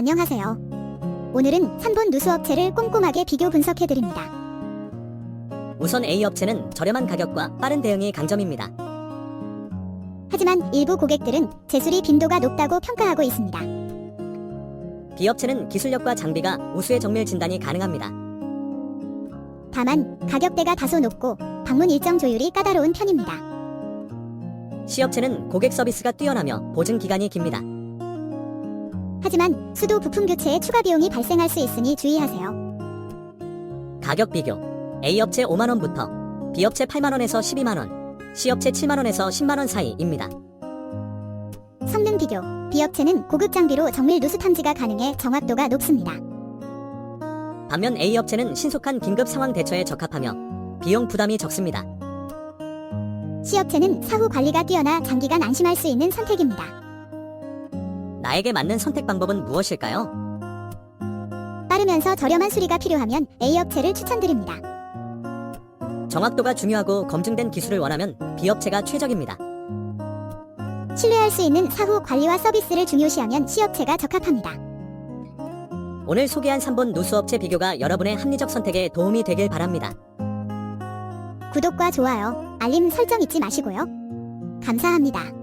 안녕하세요. 오늘은 산본 누수업체를 꼼꼼하게 비교 분석해드립니다. 우선 A 업체는 저렴한 가격과 빠른 대응이 강점입니다. 하지만 일부 고객들은 제수리 빈도가 높다고 평가하고 있습니다. B 업체는 기술력과 장비가 우수의 정밀 진단이 가능합니다. 다만 가격대가 다소 높고 방문 일정 조율이 까다로운 편입니다. C 업체는 고객 서비스가 뛰어나며 보증 기간이 깁니다. 하지만 수도 부품 교체에 추가 비용이 발생할 수 있으니 주의하세요. 가격 비교. A 업체 5만원부터 B 업체 8만원에서 12만원, C 업체 7만원에서 10만원 사이입니다. 성능 비교. B업체는 고급 장비로 정밀 누수 탐지가 가능해 정확도가 높습니다. 반면 A 업체는 신속한 긴급 상황 대처에 적합하며 비용 부담이 적습니다. C업체는 사후 관리가 뛰어나 장기간 안심할 수 있는 선택입니다. 나에게 맞는 선택 방법은 무엇일까요? 빠르면서 저렴한 수리가 필요하면 A업체를 추천드립니다. 정확도가 중요하고 검증된 기술을 원하면 B 업체가 최적입니다. 신뢰할 수 있는 사후 관리와 서비스를 중요시하면 C업체가 적합합니다. 오늘 소개한 3본 누수 업체 비교가 여러분의 합리적 선택에 도움이 되길 바랍니다. 구독과 좋아요, 알림 설정 잊지 마시고요. 감사합니다.